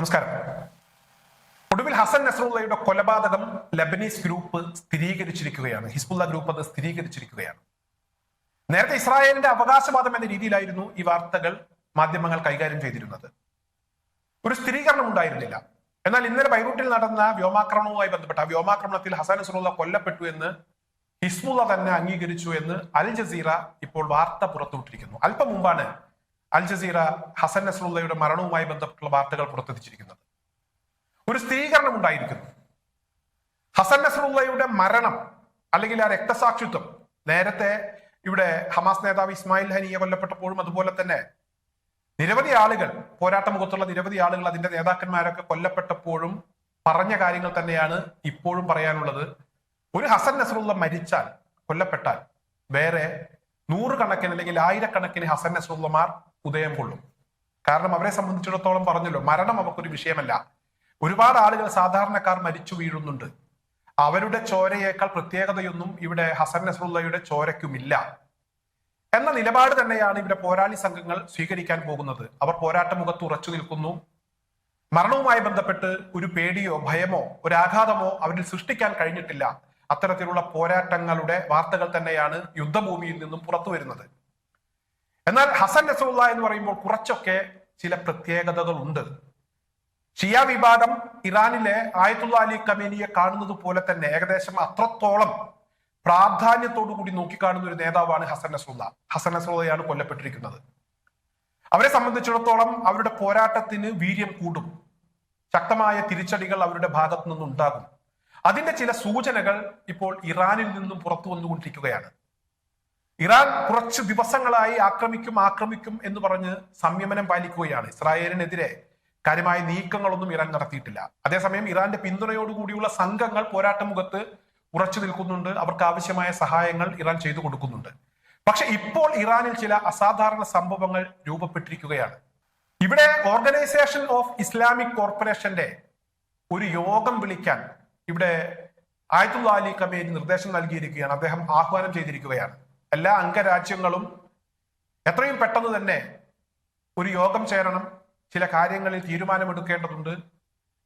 നമസ്കാരം. ഒടുവിൽ ഹസൻ നസറുള്ളയുടെ കൊലപാതകം ലബനീസ് ഗ്രൂപ്പ് സ്ഥിരീകരിച്ചിരിക്കുകയാണ്. ഹിസ്ബുള്ള ഗ്രൂപ്പ് അത് സ്ഥിരീകരിച്ചിരിക്കുകയാണ്. നേരത്തെ ഇസ്രായേലിന്റെ അവകാശവാദം എന്ന രീതിയിലായിരുന്നു ഈ വാർത്തകൾ മാധ്യമങ്ങൾ കൈകാര്യം ചെയ്തിരുന്നത്. ഒരു സ്ഥിരീകരണം ഉണ്ടായിരുന്നില്ല. എന്നാൽ ഇന്നലെ ബൈറൂട്ടിൽ നടന്ന വ്യോമാക്രമണവുമായി ബന്ധപ്പെട്ട ആ വ്യോമാക്രമണത്തിൽ ഹസാൻ നസറുള്ള കൊല്ലപ്പെട്ടു എന്ന് ഹിസ്ബുള്ള തന്നെ അംഗീകരിച്ചു എന്ന് അൽ ജസീറ ഇപ്പോൾ വാർത്ത പുറത്തുവിട്ടിരിക്കുന്നു. അല്പം മുമ്പാണ് അൽ ജസീറ ഹസൻ നസറുള്ളയുടെ മരണവുമായി ബന്ധപ്പെട്ടുള്ള വാർത്തകൾ പുറത്തെത്തിച്ചിരിക്കുന്നത്. ഒരു സ്ഥിരീകരണം ഉണ്ടായിരിക്കുന്നു. ഹസൻ നസറുള്ളയുടെ മരണം അല്ലെങ്കിൽ ആ രക്തസാക്ഷിത്വം നേരത്തെ ഇവിടെ ഹമാസ് നേതാവ് ഇസ്മായിൽ ഹനിയെ കൊല്ലപ്പെട്ടപ്പോഴും അതുപോലെ തന്നെ നിരവധി ആളുകൾ പോരാട്ട മുഖത്തുള്ള നിരവധി ആളുകൾ അതിന്റെ നേതാക്കന്മാരൊക്കെ കൊല്ലപ്പെട്ടപ്പോഴും പറഞ്ഞ കാര്യങ്ങൾ തന്നെയാണ് ഇപ്പോഴും പറയാനുള്ളത്. ഒരു ഹസൻ നസറുള്ള മരിച്ചാൽ കൊല്ലപ്പെട്ടാൽ വേറെ നൂറുകണക്കിന് അല്ലെങ്കിൽ ആയിരക്കണക്കിന് ഹസൻ നസറുള്ളമാർ ഉദയം കൊള്ളും. കാരണം അവരെ സംബന്ധിച്ചിടത്തോളം പറഞ്ഞല്ലോ മരണം അവർക്കൊരു വിഷയമല്ല. ഒരുപാട് ആളുകൾ സാധാരണക്കാർ മരിച്ചു വീഴുന്നുണ്ട്. അവരുടെ ചോരയേക്കാൾ പ്രത്യേകതയൊന്നും ഇവിടെ ഹസൻ നസറുള്ളയുടെ ചോരയ്ക്കുമില്ല. എന്ന നിലപാട് തന്നെയാണ് ഇവിടെ പോരാളി സംഘങ്ങൾ സ്വീകരിക്കാൻ പോകുന്നത്. അവർ പോരാട്ട മുഖത്ത് ഉറച്ചു നിൽക്കുന്നു. മരണവുമായി ബന്ധപ്പെട്ട് ഒരു പേടിയോ ഭയമോ ഒരു ആഘാതമോ അവരിൽ സൃഷ്ടിക്കാൻ കഴിഞ്ഞിട്ടില്ല. അത്തരത്തിലുള്ള പോരാട്ടങ്ങളുടെ വാർത്തകൾ തന്നെയാണ് യുദ്ധഭൂമിയിൽ നിന്നും പുറത്തു വരുന്നത്. എന്നാൽ ഹസൻ നസറുള്ള എന്ന് പറയുമ്പോൾ കുറച്ചൊക്കെ ചില പ്രത്യേകതകൾ ഉണ്ട് ഷിയ വിഭാഗം ഇറാനിലെ ആയത്തുള്ള അലി കമേനിയെ കാണുന്നത് പോലെ തന്നെ ഏകദേശം അത്രത്തോളം പ്രാധാന്യത്തോടു കൂടി നോക്കിക്കാണുന്ന ഒരു നേതാവാണ് ഹസൻ നസറുള്ള. ഹസൻ നസറുള്ളയാണ് കൊല്ലപ്പെട്ടിരിക്കുന്നത്. അവരെ സംബന്ധിച്ചിടത്തോളം അവരുടെ പോരാട്ടത്തിന് വീര്യം കൂടും. ശക്തമായ തിരിച്ചടികൾ അവരുടെ ഭാഗത്തു നിന്നുണ്ടാകും. അതിന്റെ ചില സൂചനകൾ ഇപ്പോൾ ഇറാനിൽ നിന്നും പുറത്തു വന്നുകൊണ്ടിരിക്കുകയാണ്. ഇറാൻ കുറച്ച് ദിവസങ്ങളായി ആക്രമിക്കും ആക്രമിക്കും എന്ന് പറഞ്ഞ് സംയമനം പാലിക്കുകയാണ്. ഇസ്രായേലിനെതിരെ കാര്യമായ നീക്കങ്ങളൊന്നും ഇറാൻ നടത്തിയിട്ടില്ല. അതേസമയം ഇറാന്റെ പിന്തുണയോടുകൂടിയുള്ള സംഘങ്ങൾ പോരാട്ട മുഖത്ത് ഉറച്ചു നിൽക്കുന്നുണ്ട്. അവർക്ക് ആവശ്യമായ സഹായങ്ങൾ ഇറാൻ ചെയ്തു കൊടുക്കുന്നുണ്ട്. പക്ഷെ ഇപ്പോൾ ഇറാനിൽ ചില അസാധാരണ സംഭവങ്ങൾ രൂപപ്പെട്ടിരിക്കുകയാണ്. ഇവിടെ ഓർഗനൈസേഷൻ ഓഫ് ഇസ്ലാമിക് കോർപ്പറേഷന്റെ ഒരു യോഗം വിളിക്കാൻ ഇവിടെ ആയത്തുള്ള അലി കമേനി നിർദ്ദേശം നൽകിയിരിക്കുകയാണ്. അദ്ദേഹം ആഹ്വാനം ചെയ്തിരിക്കുകയാണ്. എല്ലാ അംഗരാജ്യങ്ങളും എത്രയും പെട്ടെന്ന് തന്നെ ഒരു യോഗം ചേരണം. ചില കാര്യങ്ങളിൽ തീരുമാനമെടുക്കേണ്ടതുണ്ട്.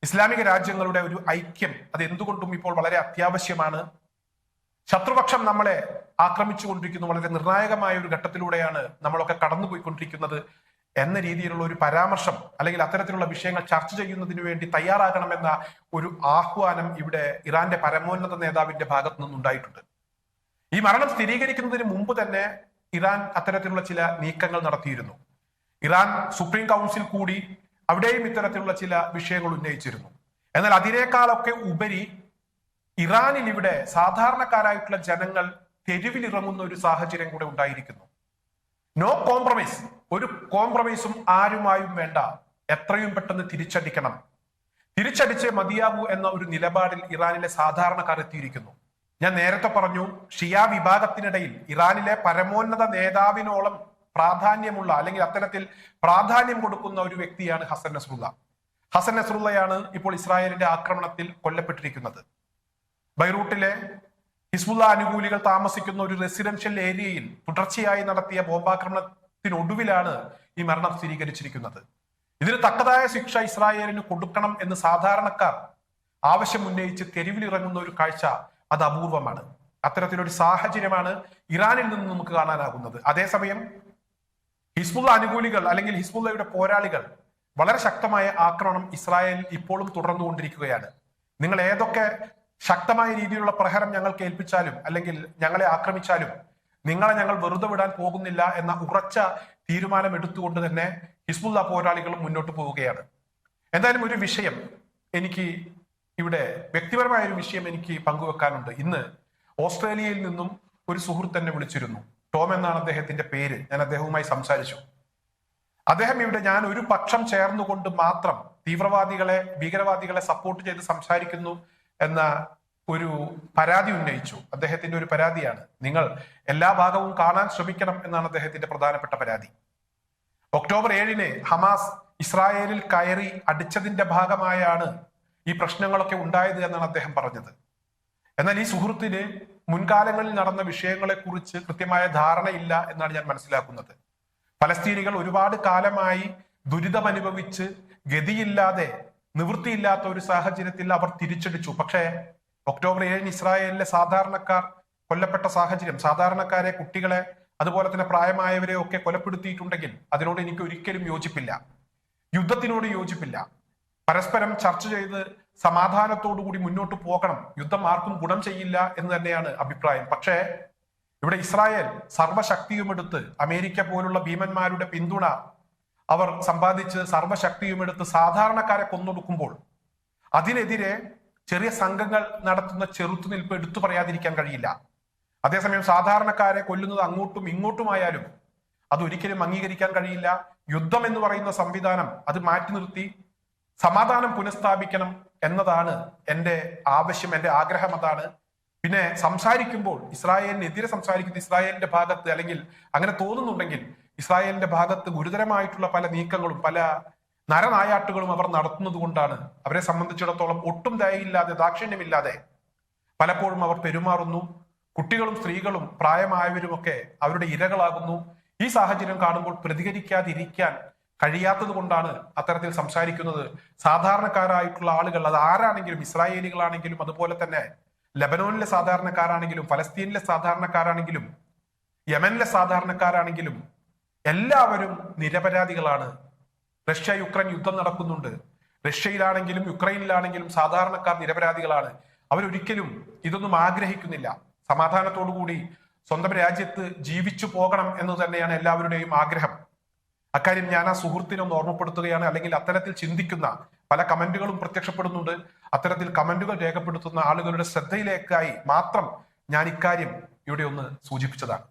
ഇസ്ലാമിക രാജ്യങ്ങളുടെ ഒരു ഐക്യം അത് എന്തുകൊണ്ടും ഇപ്പോൾ വളരെ അത്യാവശ്യമാണ്. ശത്രുപക്ഷം നമ്മളെ ആക്രമിച്ചു കൊണ്ടിരിക്കുന്നു വളരെ നിർണായകമായ ഒരു ഘട്ടത്തിലൂടെയാണ് നമ്മളൊക്കെ കടന്നുപോയിക്കൊണ്ടിരിക്കുന്നത്. എന്ന രീതിയിലുള്ള ഒരു പരാമർശം അല്ലെങ്കിൽ അത്തരത്തിലുള്ള വിഷയങ്ങൾ ചർച്ച ചെയ്യുന്നതിന് വേണ്ടി തയ്യാറാകണമെന്ന ഒരു ആഹ്വാനം ഇവിടെ ഇറാന്റെ പരമോന്നത നേതാവിന്റെ ഭാഗത്തു നിന്നുണ്ടായിട്ടുണ്ട്. ഈ മരണം സ്ഥിരീകരിക്കുന്നതിന് മുമ്പ് തന്നെ ഇറാൻ അത്തരത്തിലുള്ള ചില നീക്കങ്ങൾ നടത്തിയിരുന്നു. ഇറാൻ സുപ്രീം കൗൺസിൽ കൂടി അവിടെയും ഇത്തരത്തിലുള്ള ചില വിഷയങ്ങൾ ഉന്നയിച്ചിരുന്നു. എന്നാൽ അതിനേക്കാളൊക്കെ ഉപരി ഇറാനിൽ ഇവിടെ സാധാരണക്കാരായിട്ടുള്ള ജനങ്ങൾ തെരുവിലിറങ്ങുന്ന ഒരു സാഹചര്യം കൂടെ ഉണ്ടായിരിക്കുന്നു. നോ കോംപ്രമൈസ് ഒരു കോംപ്രമൈസും ആരുമായും വേണ്ട. എത്രയും പെട്ടെന്ന് തിരിച്ചടിക്കണം. തിരിച്ചടിച്ചേ മതിയാകൂ എന്ന ഒരു നിലപാടിൽ ഇറാനിലെ സാധാരണക്കാർ എത്തിയിരിക്കുന്നു. ഞാൻ നേരത്തെ പറഞ്ഞു ഷിയാ വിഭാഗത്തിനിടയിൽ ഇറാനിലെ പരമോന്നത നേതാവിനോളം പ്രാധാന്യമുള്ള അല്ലെങ്കിൽ അത്തരത്തിൽ പ്രാധാന്യം കൊടുക്കുന്ന ഒരു വ്യക്തിയാണ് ഹസൻ നസ്രുള്ള ഹസൻ നസ്രുള്ളയാണ് ഇപ്പോൾ ഇസ്രായേലിന്റെ ആക്രമണത്തിൽ കൊല്ലപ്പെട്ടിരിക്കുന്നത്. ബൈറൂട്ടിലെ ഹിസ്ബുള്ള അനുകൂലികൾ താമസിക്കുന്ന ഒരു റെസിഡൻഷ്യൽ ഏരിയയിൽ തുടർച്ചയായി നടത്തിയ ബോംബാക്രമണത്തിനൊടുവിലാണ് ഈ മരണം സ്ഥിരീകരിച്ചിരിക്കുന്നത്. ഇതിന് തക്കതായ ശിക്ഷ ഇസ്രായേലിന് കൊടുക്കണം എന്ന് സാധാരണക്കാർ ആവശ്യം ഉന്നയിച്ച് തെരുവിലിറങ്ങുന്ന ഒരു കാഴ്ച അത് അപൂർവമാണ്. അത്തരത്തിലൊരു സാഹചര്യമാണ് ഇറാനിൽ നിന്ന് നമുക്ക് കാണാനാകുന്നത്. അതേസമയം ഹിസ്ബുള്ള അനുകൂലികൾ അല്ലെങ്കിൽ ഹിസ്ബുള്ളയുടെ പോരാളികൾ വളരെ ശക്തമായ ആക്രമണം ഇസ്രായേൽ ഇപ്പോഴും തുടർന്നുകൊണ്ടിരിക്കുകയാണ്. നിങ്ങൾ ഏതൊക്കെ ശക്തമായ രീതിയിലുള്ള പ്രഹരം ഞങ്ങൾ കേൾപ്പിച്ചാലും അല്ലെങ്കിൽ ഞങ്ങളെ ആക്രമിച്ചാലും നിങ്ങളെ ഞങ്ങൾ വെറുതെ വിടാൻ പോകുന്നില്ല എന്ന ഉറച്ച തീരുമാനം എടുത്തുകൊണ്ട് തന്നെ ഹിസ്ബുല്ല പോരാളികളും മുന്നോട്ട് പോവുകയാണ്. എന്തായാലും ഒരു വിഷയം എനിക്ക് ഇവിടെ വ്യക്തിപരമായ ഒരു വിഷയം എനിക്ക് പങ്കുവെക്കാനുണ്ട്. ഇന്ന് ഓസ്ട്രേലിയയിൽ നിന്നും ഒരു സുഹൃത്ത് എന്നെ വിളിച്ചിരുന്നു. ടോം എന്നാണ് അദ്ദേഹത്തിന്റെ പേര്. ഞാൻ അദ്ദേഹവുമായി സംസാരിച്ചു. അദ്ദേഹം ഇവിടെ ഞാൻ ഒരു പക്ഷം ചേർന്നുകൊണ്ട് മാത്രം തീവ്രവാദികളെ ഭീകരവാദികളെ സപ്പോർട്ട് ചെയ്ത് സംസാരിക്കുന്നു. എന്ന ഒരു പരാതി ഉന്നയിച്ചു. അദ്ദേഹത്തിന്റെ ഒരു പരാതിയാണ്. നിങ്ങൾ എല്ലാ ഭാഗവും കാണാൻ ശ്രമിക്കണം എന്നാണ് അദ്ദേഹത്തിന്റെ പ്രധാനപ്പെട്ട പരാതി. ഒക്ടോബർ ഏഴിന് ഹമാസ് ഇസ്രായേലിൽ കയറി അടിച്ചതിന്റെ ഭാഗമായാണ് ഈ പ്രശ്നങ്ങളൊക്കെ ഉണ്ടായത് എന്നാണ് അദ്ദേഹം പറഞ്ഞത്. എന്നാൽ ഈ സുഹൃത്തിന് മുൻകാലങ്ങളിൽ നടന്ന വിഷയങ്ങളെ കുറിച്ച് കൃത്യമായ ധാരണയില്ല എന്നാണ് ഞാൻ മനസ്സിലാക്കുന്നത്. പലസ്തീനികൾ ഒരുപാട് കാലമായി ദുരിതമനുഭവിച്ച് ഗതിയില്ലാതെ നിവൃത്തിയില്ലാത്ത ഒരു സാഹചര്യത്തിൽ അവർ തിരിച്ചടിച്ചു. പക്ഷേ ഒക്ടോബർ ഏഴിന് ഇസ്രായേലിലെ സാധാരണക്കാർ കൊല്ലപ്പെട്ട സാഹചര്യം സാധാരണക്കാരെ കുട്ടികളെ അതുപോലെ തന്നെ പ്രായമായവരെ ഒക്കെ കൊലപ്പെടുത്തിയിട്ടുണ്ടെങ്കിൽ അതിനോട് എനിക്ക് ഒരിക്കലും യോജിപ്പില്ല. യുദ്ധത്തിനോട് യോജിപ്പില്ല. പരസ്പരം ചർച്ച ചെയ്ത് സമാധാനത്തോടുകൂടി മുന്നോട്ട് പോകണം. യുദ്ധം ആർക്കും ഗുണം ചെയ്യില്ല എന്ന് തന്നെയാണ് അഭിപ്രായം. പക്ഷേ ഇവിടെ ഇസ്രായേൽ സർവശക്തിയുമെടുത്ത് അമേരിക്ക പോലുള്ള ഭീമന്മാരുടെ പിന്തുണ അവർ സമ്പാദിച്ച് സർവശക്തിയും എടുത്ത് സാധാരണക്കാരെ കൊന്നൊടുക്കുമ്പോൾ അതിനെതിരെ ചെറിയ സംഘങ്ങൾ നടത്തുന്ന ചെറുത്തുനിൽപ്പ് എടുത്തു പറയാതിരിക്കാൻ കഴിയില്ല. അതേസമയം സാധാരണക്കാരെ കൊല്ലുന്നത് അങ്ങോട്ടും ഇങ്ങോട്ടുമായാലും അതൊരിക്കലും അംഗീകരിക്കാൻ കഴിയില്ല. യുദ്ധം എന്ന് പറയുന്ന സംവിധാനം അത് മാറ്റി നിർത്തി സമാധാനം പുനഃസ്ഥാപിക്കണം എന്നതാണ് എന്റെ ആവശ്യം എന്റെ ആഗ്രഹം അതാണ്. പിന്നെ സംസാരിക്കുമ്പോൾ ഇസ്രായേലിനെതിരെ സംസാരിക്കുന്ന ഇസ്രായേലിന്റെ ഭാഗത്ത് അല്ലെങ്കിൽ അങ്ങനെ തോന്നുന്നുണ്ടെങ്കിൽ ഇസ്രായേലിന്റെ ഭാഗത്ത് ഗുരുതരമായിട്ടുള്ള പല നീക്കങ്ങളും പല നരനായാട്ടുകളും അവർ നടത്തുന്നത് കൊണ്ടാണ് അവരെ സംബന്ധിച്ചിടത്തോളം ഒട്ടും ദയയില്ലാതെ ദാക്ഷിണ്യമില്ലാതെ പലപ്പോഴും അവർ പെരുമാറുന്നു. കുട്ടികളും സ്ത്രീകളും പ്രായമായവരുമൊക്കെ അവരുടെ ഇരകളാകുന്നു. ഈ സാഹചര്യം കാണുമ്പോൾ പ്രതികരിക്കാതിരിക്കാൻ കഴിയാത്തത് കൊണ്ടാണ് അത്തരത്തിൽ സംസാരിക്കുന്നത്. സാധാരണക്കാരായിട്ടുള്ള ആളുകൾ അത് ആരാണെങ്കിലും ഇസ്രായേലികളാണെങ്കിലും അതുപോലെ തന്നെ ലബനോനിലെ സാധാരണക്കാരാണെങ്കിലും ഫലസ്തീനിലെ സാധാരണക്കാരാണെങ്കിലും യമനിലെ സാധാരണക്കാരാണെങ്കിലും എല്ലാവരും നിരപരാധികളാണ്. റഷ്യ യുക്രൈൻ യുദ്ധം നടക്കുന്നുണ്ട്. റഷ്യയിലാണെങ്കിലും യുക്രൈനിലാണെങ്കിലും സാധാരണക്കാർ നിരപരാധികളാണ്. അവരൊരിക്കലും ഇതൊന്നും ആഗ്രഹിക്കുന്നില്ല. സമാധാനത്തോടുകൂടി സ്വന്തം രാജ്യത്ത് ജീവിച്ചു പോകണം എന്ന് തന്നെയാണ് എല്ലാവരുടെയും ആഗ്രഹം. അക്കാര്യം ഞാൻ ആ സുഹൃത്തിനെ ഒന്ന് ഓർമ്മപ്പെടുത്തുകയാണ്. അല്ലെങ്കിൽ അത്തരത്തിൽ ചിന്തിക്കുന്ന പല കമന്റുകളും പ്രത്യക്ഷപ്പെടുന്നുണ്ട്. അത്തരത്തിൽ കമന്റുകൾ രേഖപ്പെടുത്തുന്ന ആളുകളുടെ ശ്രദ്ധയിലേക്കായി മാത്രം ഞാൻ ഇക്കാര്യം ഇവിടെ ഒന്ന് സൂചിപ്പിച്ചതാണ്.